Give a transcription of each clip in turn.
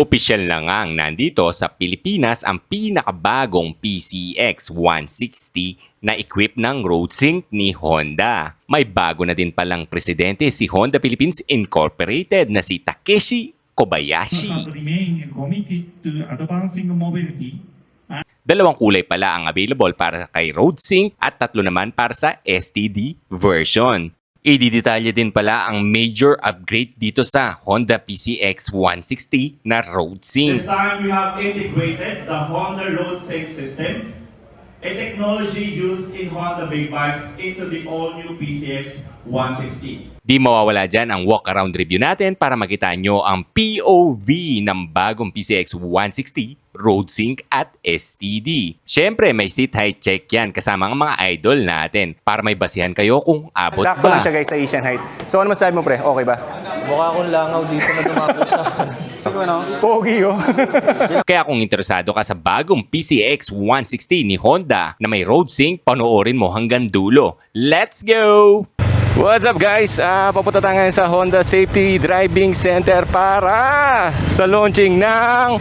Opisyal na ngang nandito sa Pilipinas ang pinakabagong PCX 160 na equip ng RoadSync ni Honda. May bago na din palang presidente si Honda Philippines Incorporated na si Takeshi Kobayashi. Dalawang kulay pala ang available para kay RoadSync at tatlo naman para sa STD version. Ididetalye din pala ang major upgrade dito sa Honda PCX 160 na RoadSync. This time we have integrated the Honda Road Sync system, a technology used in Honda big bikes into the all-new PCX 160. Di mawawala dyan ang walk-around review natin para makita nyo ang POV ng bagong PCX 160, RoadSync at STD. Siyempre, may seat height check yan kasama ang mga idol natin para may basihan kayo kung abot Sakto ba. lang siya guys sa Asian height. So ano masasabi mo pre? Okay ba? Mukha akong langaw dito na dumako sa akin. Pogi oh. Kaya kung interesado ka sa bagong PCX 160 ni Honda na may RoadSync, panoorin mo hanggang dulo. Let's go! What's up guys? Ah, papunta tayo ngayon sa Honda Safety Driving Center para sa launching ng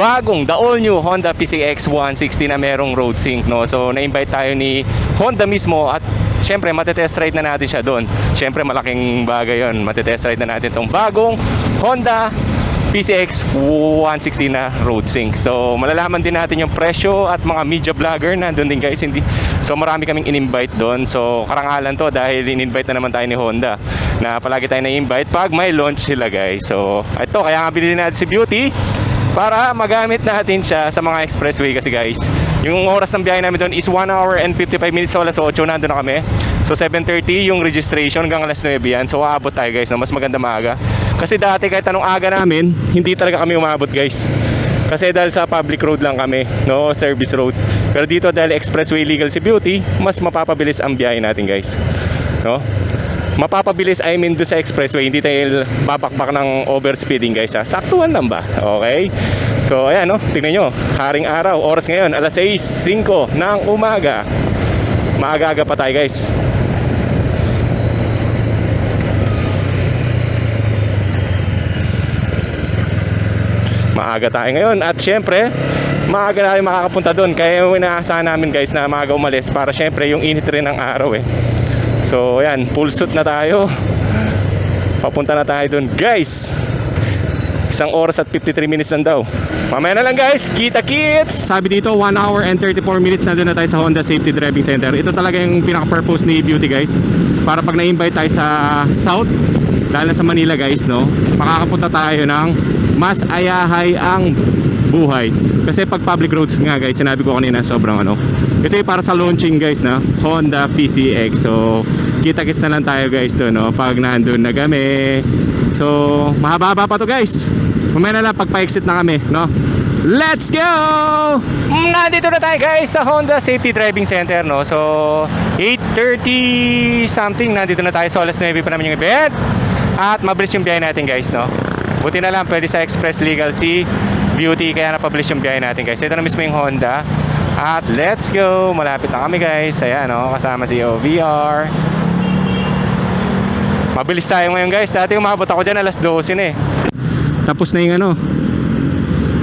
bagong the all new Honda PCX 160 na merong road sync no. So na-invite tayo ni Honda mismo at syempre matetest ride na natin siya doon. Syempre malaking bagay 'yon. Matetest ride na natin tong bagong Honda PCX 160 na road sync. So malalaman din natin yung presyo at mga media vlogger na doon din guys. Hindi So marami kaming in-invite doon. So karangalan to dahil in-invite na naman tayo ni Honda na palagi tayo na-invite pag may launch sila guys. So ito kaya nga binili natin si Beauty para magamit natin siya sa mga expressway kasi guys. Yung oras ng biyahe namin doon is 1 hour and 55 minutes so alas 8 nandun na kami. So 7.30 yung registration hanggang alas 9 yan. So aabot tayo guys na mas maganda maaga. Kasi dati kahit anong aga namin, hindi talaga kami umabot guys. Kasi dahil sa public road lang kami, no, service road. Pero dito dahil expressway legal si Beauty, mas mapapabilis ang biyahe natin guys. No? Mapapabilis I mean doon sa expressway, hindi tayo babakbak ng overspeeding guys ha. Saktuhan lang ba? Okay? So ayan no, tingnan nyo, haring araw, oras ngayon, alas 6.05 ng umaga. Maaga-aga pa tayo guys. Maaga tayo ngayon. At syempre maaga na tayo makakapunta doon. Kaya inaasahan namin guys na maaga umalis para syempre yung init rin ng araw eh. So yan full suit na tayo. Papunta na tayo doon. Guys isang oras at 53 minutes lang daw. Mamaya na lang guys. Kita kits! Sabi dito 1 hour and 34 minutes na doon na tayo sa Honda Safety Driving Center. Ito talaga yung pinaka-purpose ni Beauty guys. Para pag na-invite tayo sa South na sa Manila guys no? Makakapunta tayo ng mas ayahay ang buhay kasi pag public roads nga guys sinabi ko kanina sobrang ano ito yung para sa launching guys na Honda PCX so kita kits na lang tayo guys doon no pag nandun na kami so mahaba pa to guys mamaya na lang pag pa-exit na kami no Let's go! Nandito na tayo guys sa Honda Safety Driving Center no. So 8:30 something nandito na tayo so alas 9 pa namin yung event. At mabilis yung biyahe natin guys no. Buti na lang pwede sa Express Legal C Beauty kaya napabilis yung biyahe natin guys. Ito na mismo yung Honda. At let's go! Malapit na kami guys. Ayan no, kasama si OVR. Mabilis tayo ngayon guys. Dati umabot ako dyan alas 12 na eh. Tapos na yung ano,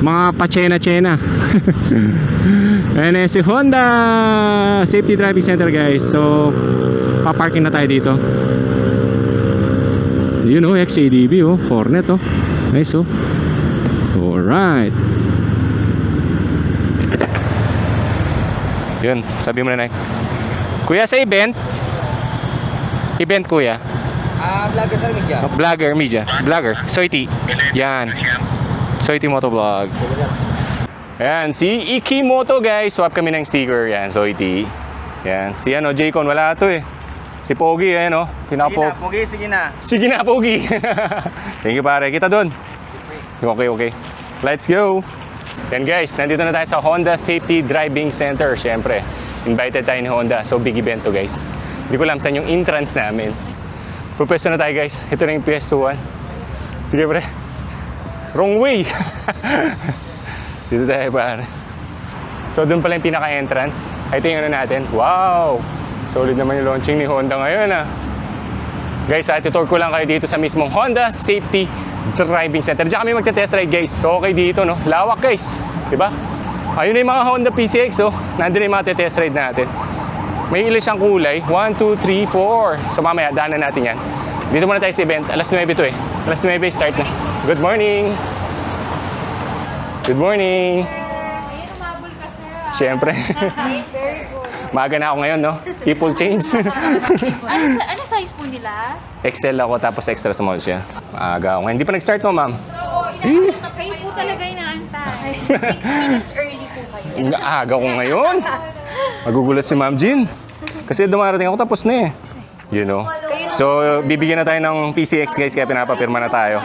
mga pachena-chena. Ayan eh, si Honda Safety Driving Center guys. So, paparking na tayo dito. Yun oh, XADB oh, Hornet oh. Nice oh. Alright. Yun, sabi mo na na. Kuya sa event? Event kuya? Ah, vlogger sir, media. Vlogger, media. Vlogger. Soiti. Yan. Soiti Motovlog. Ayan, si Iki Moto guys. Swap kami ng sticker. Yan, Soiti. Yan. Si ano, Jaycon, wala to eh. Si Pogi, ayan oh. Pinapo. Pugi, sige na. Sige na, Pogi. Thank you pare. Kita doon. Okay, okay. Let's go. Yan guys, nandito na tayo sa Honda Safety Driving Center. Siyempre, invited tayo ni Honda. So, big event to guys. Hindi ko alam saan yung entrance namin. Pupwesto na tayo guys. Ito na yung PS2 Sige pre. Wrong way. Dito tayo pare. So doon pala yung pinaka-entrance. Ito yung ano natin. Wow! Solid naman yung launching ni Honda ngayon ah. Guys, at tour ko lang kayo dito sa mismong Honda Safety Driving Center. Diyan kami magte-test ride guys. So okay dito no. Lawak guys. 'Di ba? Ayun na yung mga Honda PCX oh. Nandun na yung mga test ride natin. May ilan siyang kulay. 1, 2, 3, 4. So mamaya, daanan natin yan. Dito muna tayo sa event. Alas 9 to eh. Alas 9 start na. Good morning! Good morning! Ah. Siyempre. Maaga na ako ngayon, no? People change. Ano, ano size po nila? Excel ako tapos extra small siya. Maaga ako ngayon. Hindi pa nag-start no, ma'am? Oo, inaantay. Kayo po talaga inaantay. Six minutes early po kayo. Ang aga ko ngayon. Magugulat si Ma'am Jean. Kasi dumarating ako tapos na eh. You know? So, bibigyan na tayo ng PCX guys kaya pinapapirma na tayo.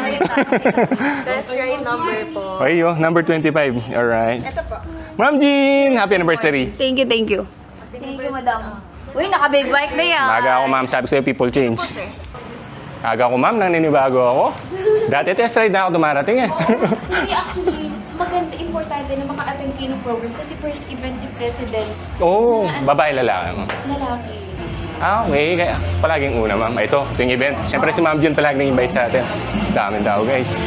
That's right number po. Okay, oh, number 25. Alright. Ito po. Ma'am Jean, happy anniversary. Thank you, thank you. Thank you, madam. Uy, naka-big bike na yan. Maaga ako ma'am, sabi ko sa'yo, people change. sir. Aga ako ma'am, naninibago ako. Dati test ride na ako dumarating eh. Hindi, actually, maganda, importante na maka-attend kayo ng program kasi first event ni President, Oo, oh, babae lalaki lalaki. Ah, okay. Kaya palaging una, ma'am. Ito, ito yung event. Siyempre si Ma'am Jun palaging invite sa atin. Daming tao, guys.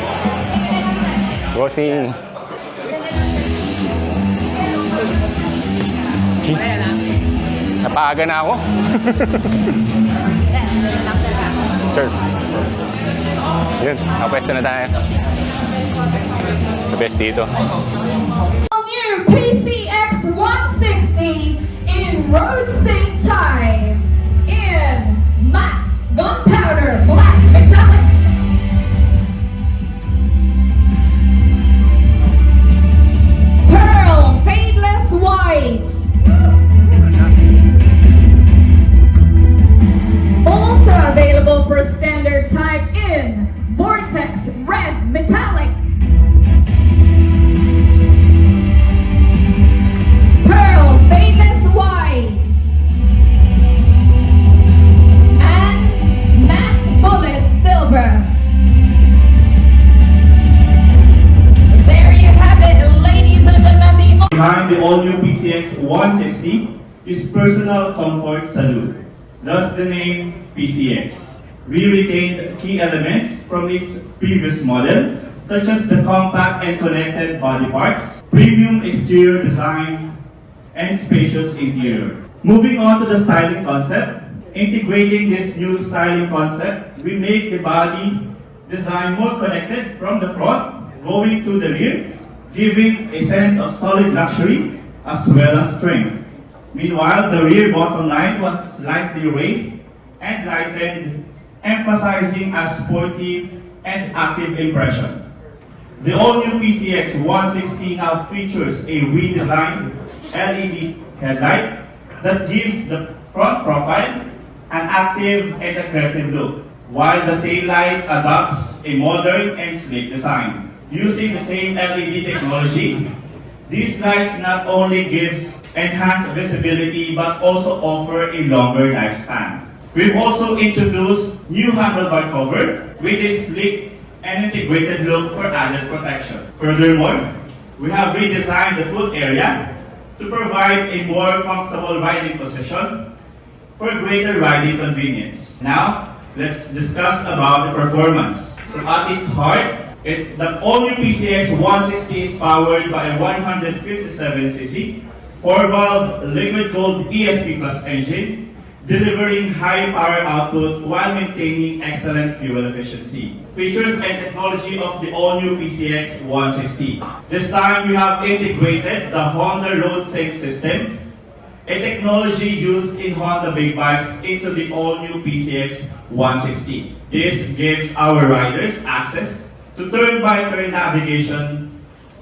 Bossing. Napaaga na ako. Sir. Yun, nakapwesto na tayo. The best dito. new PCX 160 in road sync time thus the name PCX. We retained key elements from its previous model, such as the compact and connected body parts, premium exterior design, and spacious interior. Moving on to the styling concept, integrating this new styling concept, we make the body design more connected from the front, going to the rear, giving a sense of solid luxury as well as strength. Meanwhile, the rear bottom line was slightly raised and lightened, emphasizing a sporty and active impression. The all-new PCX 160 now features a redesigned LED headlight that gives the front profile an active and aggressive look, while the taillight adopts a modern and sleek design. Using the same LED technology, these lights not only gives enhanced visibility but also offer a longer lifespan. We've also introduced new handlebar cover with a sleek and integrated look for added protection. Furthermore, we have redesigned the foot area to provide a more comfortable riding position for greater riding convenience. Now, let's discuss about the performance. So at its heart, it, the all-new PCX 160 is powered by a 157cc 4-valve liquid-cooled ESP Plus engine, delivering high power output while maintaining excellent fuel efficiency. Features and technology of the all-new PCX 160. This time we have integrated the Honda Road Sync system, a technology used in Honda big bikes into the all-new PCX 160. This gives our riders access to turn-by-turn navigation,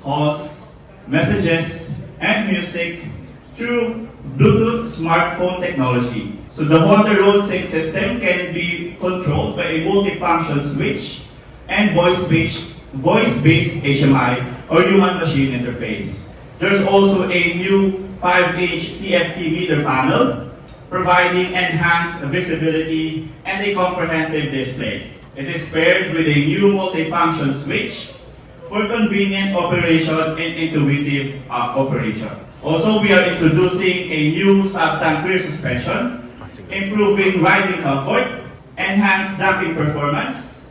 calls, messages, and music through Bluetooth smartphone technology. So the Honda Road Sync system can be controlled by a multifunction switch and voice-based voice-based HMI or human-machine interface. There's also a new 5H TFT meter panel providing enhanced visibility and a comprehensive display. It is paired with a new multifunction switch for convenient operation and intuitive uh, operation. Also, we are introducing a new sub-tank rear suspension, improving riding comfort, enhanced damping performance,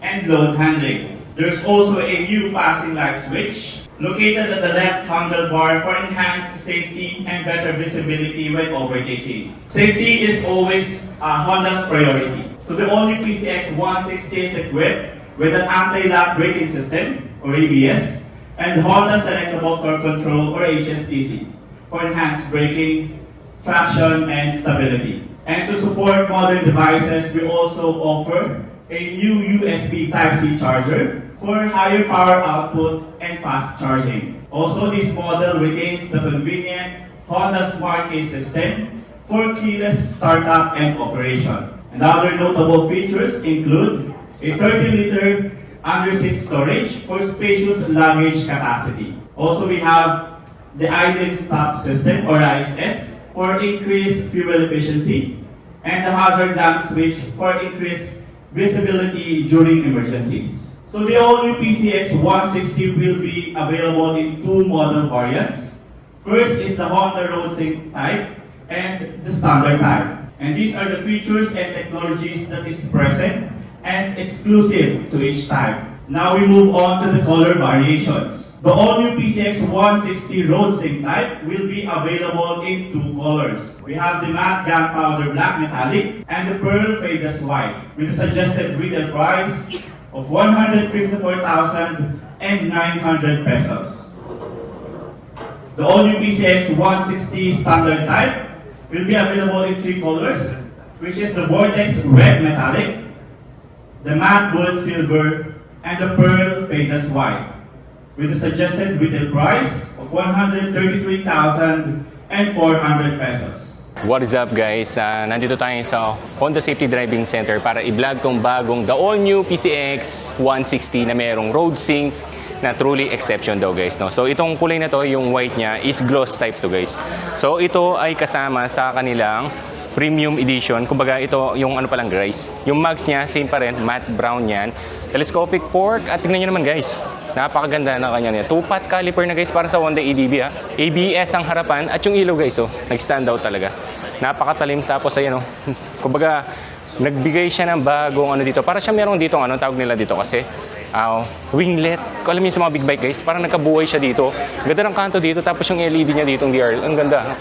and load handling. There's also a new passing light switch located at the left handlebar for enhanced safety and better visibility when overtaking. Safety is always Honda's priority. So the all-new PCX 160 is equipped with an anti-lock braking system or ABS and Honda Selectable Torque Control or HSTC for enhanced braking, traction, and stability. And to support modern devices, we also offer a new USB Type-C charger for higher power output and fast charging. Also, this model retains the convenient Honda Smart Key system for keyless startup and operation. And other notable features include a 30-liter under-seat storage for spacious luggage capacity. Also, we have the idling stop system or ISS for increased fuel efficiency and the hazard lamp switch for increased visibility during emergencies. So the all-new PCX 160 will be available in two model variants. First is the Honda Road type and the standard type. And these are the features and technologies that is present and exclusive to each type. Now we move on to the color variations. The all-new PCX 160 Road Sync type will be available in two colors. We have the matte gunpowder black metallic and the pearl faded white with a suggested retail price of 154,900 pesos. The all-new PCX 160 standard type will be available in three colors, which is the Vortex Red Metallic, the Matte Bullet Silver, and the Pearl Faded White, with a suggested retail price of 133,400 pesos. What is up guys? Ah, nandito tayo sa Honda Safety Driving Center para i-vlog tong bagong the all new PCX 160 na merong road sync na truly exception daw guys no. So itong kulay na to, yung white niya is gloss type to guys. So ito ay kasama sa kanilang premium edition. Kumbaga ito yung ano pa lang guys. Yung mags niya same pa rin, matte brown yan. Telescopic fork at tingnan niyo naman guys. Napakaganda na kanya niya. Two-pot caliper na guys para sa Honda EDB ha. ABS ang harapan at yung ilaw guys oh, nag-stand out talaga. Napakatalim tapos ayan oh. Kumbaga nagbigay siya ng bagong ano dito. Para siya merong dito ano tawag nila dito kasi ah, winglet. Kung alam niyo sa mga big bike guys, parang nagkabuhay siya dito. Ganda ng kanto dito tapos yung LED niya dito, ang DR, ang ganda.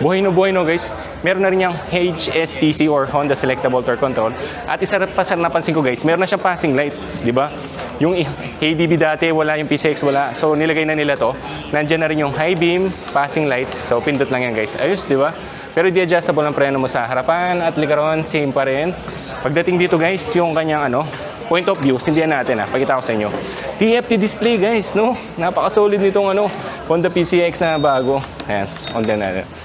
Buhay no buhay no guys. Meron na rin yung HSTC or Honda Selectable Torque Control. At isa pa sa napansin ko guys, meron na siyang passing light, di ba? Yung ADB dati wala, yung PCX wala. So nilagay na nila to. Nandiyan na rin yung high beam, passing light. So pindot lang yan guys. Ayos, di ba? Pero di adjustable ang preno mo sa harapan at likaron, same pa rin. Pagdating dito guys, yung kanyang ano, point of view, sindihan natin ha, pakita ko sa inyo. TFT display guys, no? Napaka-solid nitong ano, Honda PCX na bago. Ayan, Honda natin.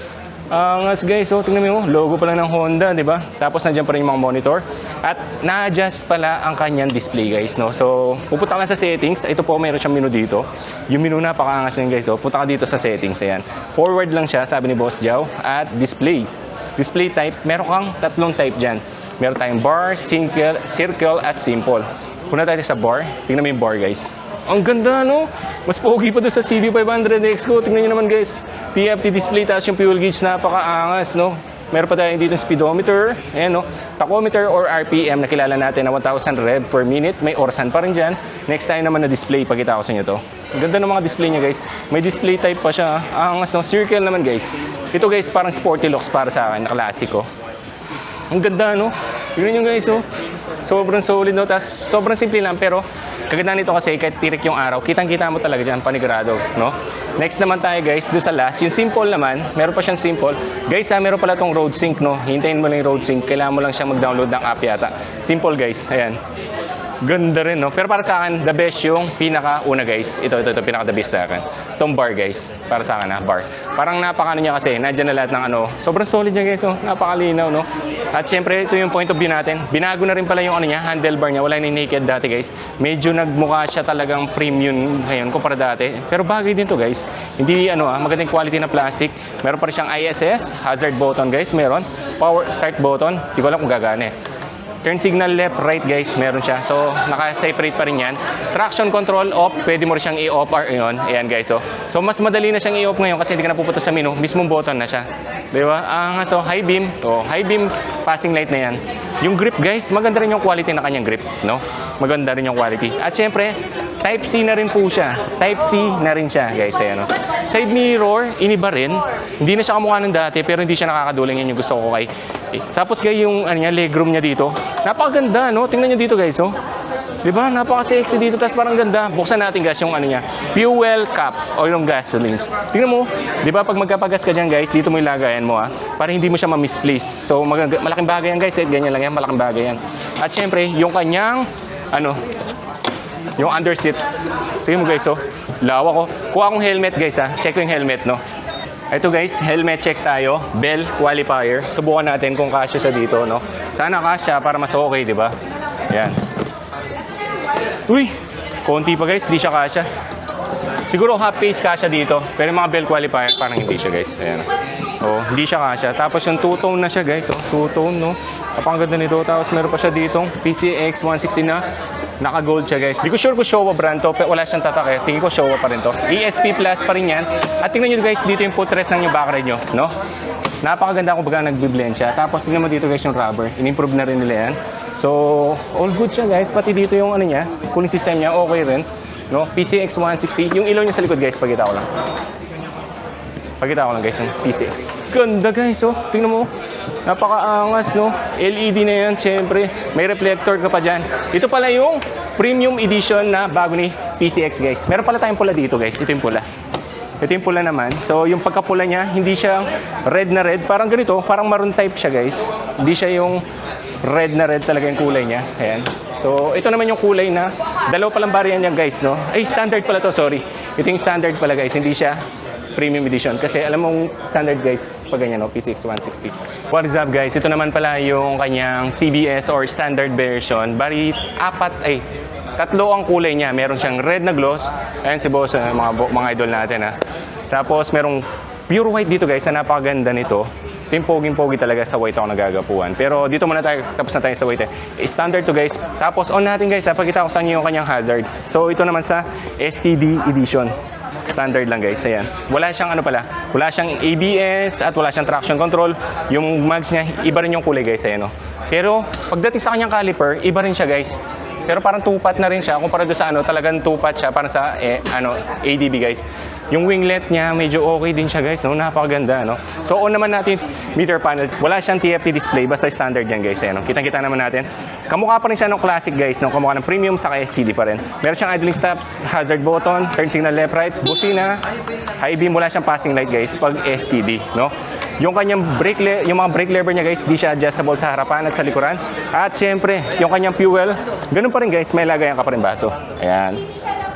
Angas guys, oh, tingnan mo, logo pa lang ng Honda, di ba? Tapos nandiyan pa rin yung mga monitor. At na-adjust pala ang kanyang display guys, no? So, pupunta ka lang sa settings. Ito po, meron siyang menu dito. Yung menu napakaangas niyan guys, oh. Punta ka dito sa settings, ayan. Forward lang siya, sabi ni Boss Jow. At display. Display type, meron kang tatlong type dyan. Meron tayong bar, circle, circle, at simple. Kuna tayo sa bar. Tingnan mo yung bar guys. Ang ganda, no? Mas pogi pa doon sa CB500X ko. Tingnan nyo naman, guys. TFT display, tapos yung fuel gauge, napakaangas, no? Meron pa tayo dito speedometer, ayan, no? Tachometer or RPM na kilala natin na 1,000 rev per minute. May orasan pa rin dyan. Next time naman na display, pakita ko sa inyo to. Ang ganda ng mga display niya, guys. May display type pa siya. Ang angas, no? Circle naman, guys. Ito, guys, parang sporty looks para sa akin, na klasiko. Ang ganda, no? Tignan nyo guys, oh. Sobrang solid, no? Tapos, sobrang simple lang, pero kaganda nito kasi kahit tirik yung araw, kitang-kita mo talaga dyan, panigurado, no? Next naman tayo, guys, doon sa last. Yung simple naman, meron pa siyang simple. Guys, ha, meron pala tong road sync, no? Hintayin mo lang yung road sync. Kailangan mo lang siyang mag-download ng app yata. Simple, guys. Ayan. Ganda rin, no? Pero para sa akin, the best yung pinaka-una, guys. Ito, ito, ito, pinaka-the best sa akin. Itong bar, guys. Para sa akin, ha? Bar. Parang napaka-ano niya kasi, nandiyan na lahat ng ano. Sobrang solid niya, guys, oh. Napakalinaw, no? At syempre, ito yung point of view natin. Binago na rin pala yung ano niya, handlebar niya. Wala yung naked dati, guys. Medyo nagmukha siya talagang premium ngayon kumpara dati. Pero bagay din to, guys. Hindi, ano, ah, magandang quality na plastic. Meron pa rin siyang ISS, hazard button, guys. Meron. Power start button. Hindi ko alam kung gagana, eh Turn signal left, right guys, meron siya. So, naka-separate pa rin yan. Traction control off, pwede mo rin siyang i-off or yun. Ayan guys, so. So, mas madali na siyang i-off ngayon kasi hindi ka napupunta sa menu. Mismong button na siya. Di ba? Ah, so, high beam. Oh, high beam passing light na yan. Yung grip guys, maganda rin yung quality ng kanyang grip, no? Maganda rin yung quality. At syempre, Type C na rin po siya. Type C na rin siya, guys. Ayan, no? Side mirror, iniba rin. Hindi na siya kamukha ng dati, pero hindi siya nakakaduling. Yan yung gusto ko kay. Eh, tapos guys, yung ano niya, legroom niya dito. Napakaganda, no? Tingnan niyo dito, guys, oh. Di ba? Napaka-sexy dito, tapos parang ganda. Buksan natin, guys, yung ano niya. Fuel cap o yung gasoline. Tingnan mo, di ba? Pag magkapagas ka dyan, guys, dito mo ilagayan mo, ah. Para hindi mo siya ma-misplace. So, mag- malaking bagay yan, guys. Eh, ganyan lang yan, malaking bagay yan. At syempre, yung kanyang, ano, yung under seat. Tingnan mo guys, oh. Lawa ko. Kuha akong helmet guys, ha. Check ko yung helmet, no. Ito guys, helmet check tayo. Bell qualifier. Subukan natin kung kasya siya dito, no. Sana kasya para mas okay, di ba? Yan. Uy! Konti pa guys, di siya kasya. Siguro half face kasya dito. Pero mga bell qualifier, parang hindi siya guys. Ayan. Oh, hindi siya kasya. Tapos yung two-tone na siya guys. Oh, two-tone, no. Napakaganda nito. Tapos meron pa siya dito. PCX 160 na. Naka-gold siya guys. Di ko sure kung Showa brand to. Pero wala siyang tatak eh. Tingin ko Showa pa rin to. ESP Plus pa rin yan. At tingnan nyo guys, dito yung footrest ng yung backride nyo. No? Napakaganda kung baga nagbi-blend siya. Tapos tingnan mo dito guys yung rubber. In-improve na rin nila yan. So, all good siya guys. Pati dito yung ano niya, cooling system niya, okay rin. No? PCX 160. Yung ilaw niya sa likod guys, pagkita ko lang. Pagkita ko lang guys yung PC. Ganda guys, oh. Tingnan mo. Napakaangas, no? LED na yan, syempre. May reflector ka pa dyan. Ito pala yung premium edition na bago ni PCX, guys. Meron pala tayong pula dito, guys. Ito yung pula. Ito yung pula naman. So, yung pagkapula niya, hindi siya red na red. Parang ganito, parang maroon type siya, guys. Hindi siya yung red na red talaga yung kulay niya. Ayan. So, ito naman yung kulay na dalawa palang variant niya, guys, no? Ay, standard pala to, sorry. Ito yung standard pala, guys. Hindi siya premium edition. Kasi alam mong standard guys, pag ganyan, no? P6 160. What is up, guys? Ito naman pala yung kanyang CBS or standard version. Bari, apat, ay, tatlo ang kulay niya. Meron siyang red na gloss. Ayan si boss, uh, mga, mga idol natin, ha. Tapos, merong pure white dito, guys, na napakaganda nito. Ito yung poging-pogi talaga sa white ako nagagapuan. Pero dito muna tayo, tapos na tayo sa white. Eh. Standard to guys. Tapos on natin guys, ha, ko sa inyo yung kanyang hazard. So ito naman sa STD edition. Standard lang guys, ayan. Wala siyang ano pala, wala siyang ABS at wala siyang traction control. Yung mags niya, iba rin yung kulay guys, ayan o. Pero pagdating sa kanyang caliper, iba rin siya guys. Pero parang tupat na rin siya kumpara doon sa ano, talagang tupat siya para sa eh, ano, ADB guys. Yung winglet niya medyo okay din siya guys, no? Napakaganda, no? So on naman natin meter panel. Wala siyang TFT display, basta standard yan guys, eh, no? Kitang-kita naman natin. Kamukha pa rin siya ng classic guys, no? Kamukha ng premium sa STD pa rin. Meron siyang idling stops, hazard button, turn signal left right, busina, high beam, wala siyang passing light guys pag STD, no? Yung kanyang brake yung mga brake lever niya guys, di siya adjustable sa harapan at sa likuran. At syempre, yung kanyang fuel, ganun pa rin guys, may lagayan ka pa rin baso. Ayan.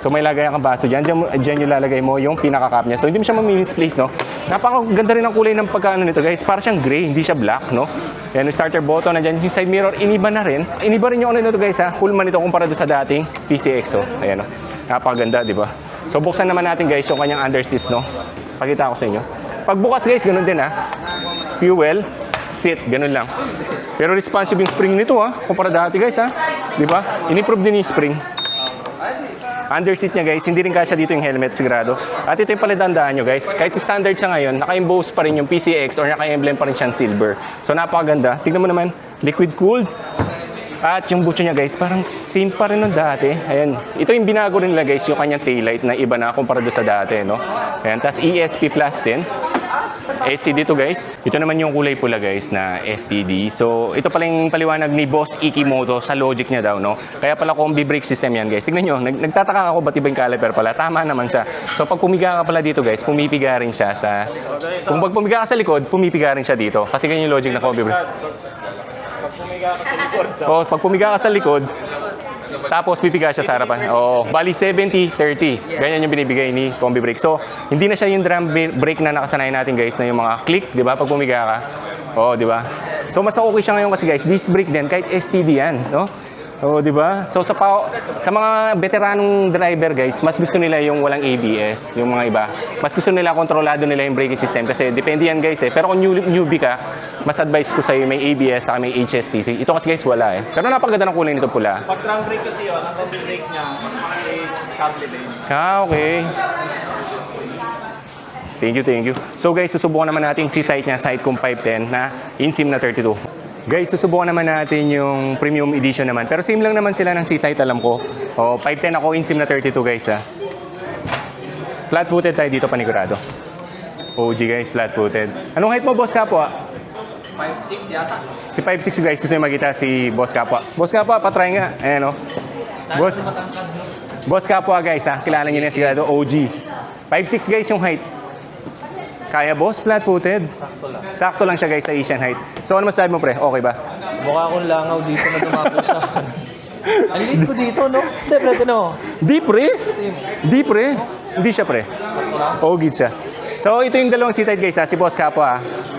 So may lagayan kang baso dyan, dyan, dyan yung lalagay mo yung pinaka-cap niya. So hindi mo siya ma-misplace, no? Napakaganda rin ang kulay ng pagkaano nito guys. Para siyang gray, hindi siya black, no? Ayan, yung starter button, nandyan yung side mirror, iniba na rin. Iniba rin yung ano nito guys ha, full man ito kumpara doon sa dating PCX, oh. Ayan, no? Napakaganda, di ba? So buksan naman natin guys yung kanyang underseat, no? Pakita ko sa inyo. Pagbukas guys, ganun din ha. Fuel, seat, ganun lang. Pero responsive yung spring nito ha, kumpara dati guys ha. Di ba? In-improve din yung spring. Under seat niya guys, hindi rin kasya dito yung helmet sigurado. At ito yung palatandaan nyo guys, kahit standard siya ngayon, naka-emboss pa rin yung PCX or naka-emblem pa rin siyang silver. So napakaganda. Tingnan mo naman, liquid cooled. At yung butso niya guys, parang same pa rin ng dati. Ayan, ito yung binago rin nila guys, yung kanyang taillight na iba na kumpara doon sa dati, no? Ayan, tas ESP Plus din. STD to guys. Ito naman yung kulay pula guys na STD. So ito pala yung paliwanag ni Boss Ikimoto sa logic niya daw no. Kaya pala combi brake system yan guys. Tignan nyo, nag nagtataka ako ba't iba yung caliper pala. Tama naman siya. So pag pumiga ka pala dito guys, pumipiga rin siya sa... Kung pag pumiga ka sa likod, pumipiga rin siya dito. Kasi ganyan yung logic na combi brake. Oh, pag pumiga ka sa likod, tapos pipiga siya sa harapan. Oo. Bali 70-30. Ganyan yung binibigay ni combi brake. So, hindi na siya yung drum bra- brake na nakasanayan natin guys na yung mga click, di ba? Pag pumiga ka. Oo, di ba? So, mas okay siya ngayon kasi guys, disc brake din, kahit STD yan, no? Oo, di ba? So sa pa- sa mga veteranong driver guys, mas gusto nila yung walang ABS, yung mga iba. Mas gusto nila kontrolado nila yung braking system kasi depende yan guys eh. Pero kung new, newbie ka, mas advice ko sa'yo may ABS saka may HSTC. Ito kasi guys wala eh. Pero napakaganda ng kulay nito pula. Pag trunk brake kasi yun, ang cover brake niya, mas makalis cable din. Ah, okay. Thank you, thank you. So guys, susubukan naman natin yung C-Tight niya, Sitecom 510 na InSim na 32. Guys, susubukan naman natin yung premium edition naman. Pero same lang naman sila ng C-Tight, alam ko. O, 510 ako, InSim na 32 guys ha. Flat-footed tayo dito, panigurado. OG guys, flat-footed. Anong height mo, boss kapwa? 5'6 yata. Si 5'6 guys, gusto nyo makita si boss kapwa. Boss kapwa, patry nga. Ayan o. Boss, boss kapwa guys ha, kilala nyo na sigurado, OG. 5'6 guys yung height. Kaya boss, flat-footed. Sakto lang siya guys sa Asian height. So ano masasabi mo pre? Okay ba? Mukha akong langaw dito na dumako sa akin. Ang liit ko dito, no? Hindi, pre, no? Di pre. Di pre. Hindi siya pre. Ogid siya. So ito yung dalawang seated guys ha, si boss kapwa ha.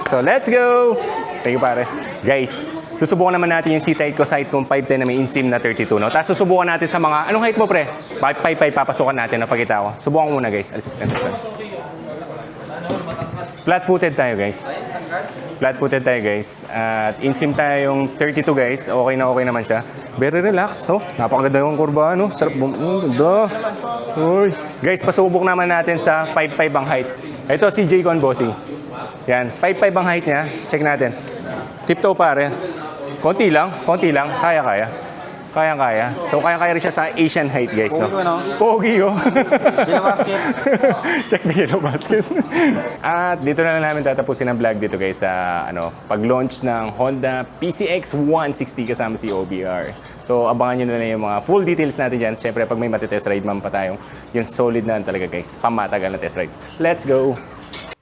So let's go! Thank you pare. Guys, susubukan naman natin yung seat height ko sa height kong 5'10 na may insim na 32 no. Tapos susubukan natin sa mga, anong height mo pre? 5'5 papasukan natin, napakita ko. Subukan ko muna guys. Alis ko sa Flat-footed tayo guys. Flat-footed tayo guys. At insim tayo yung 32 guys. Okay na okay naman siya. Very relax. Oh, napakaganda yung kurba. No? Sarap bum... Oh, ganda. Uy. Guys, pasubok naman natin sa 5'5 ang height. Ito si J-Con Bossing. Yan. 5'5 ang height niya. Check natin. Tiptoe pare. Konti lang. Konti lang. Kaya-kaya. Kaya-kaya. So, kaya-kaya rin siya sa Asian height, guys. No? Pogi, no? Pogi, oh. Yellow basket. Check the yellow basket. At dito na lang namin tatapusin ang vlog dito guys sa ano, pag-launch ng Honda PCX 160 kasama si OBR. So abangan nyo na lang yung mga full details natin dyan. Siyempre pag may matitest ride man pa tayong yung solid na talaga guys. Pamatagal na test ride. Let's go!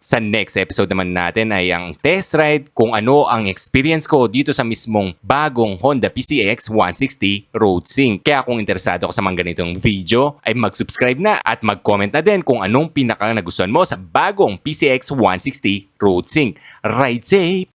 Sa next episode naman natin ay ang test ride kung ano ang experience ko dito sa mismong bagong Honda PCX 160 Road Sync. Kaya kung interesado ka sa mga ganitong video ay mag-subscribe na at mag-comment na din kung anong pinaka nagustuhan mo sa bagong PCX 160 Road Sync. Ride safe!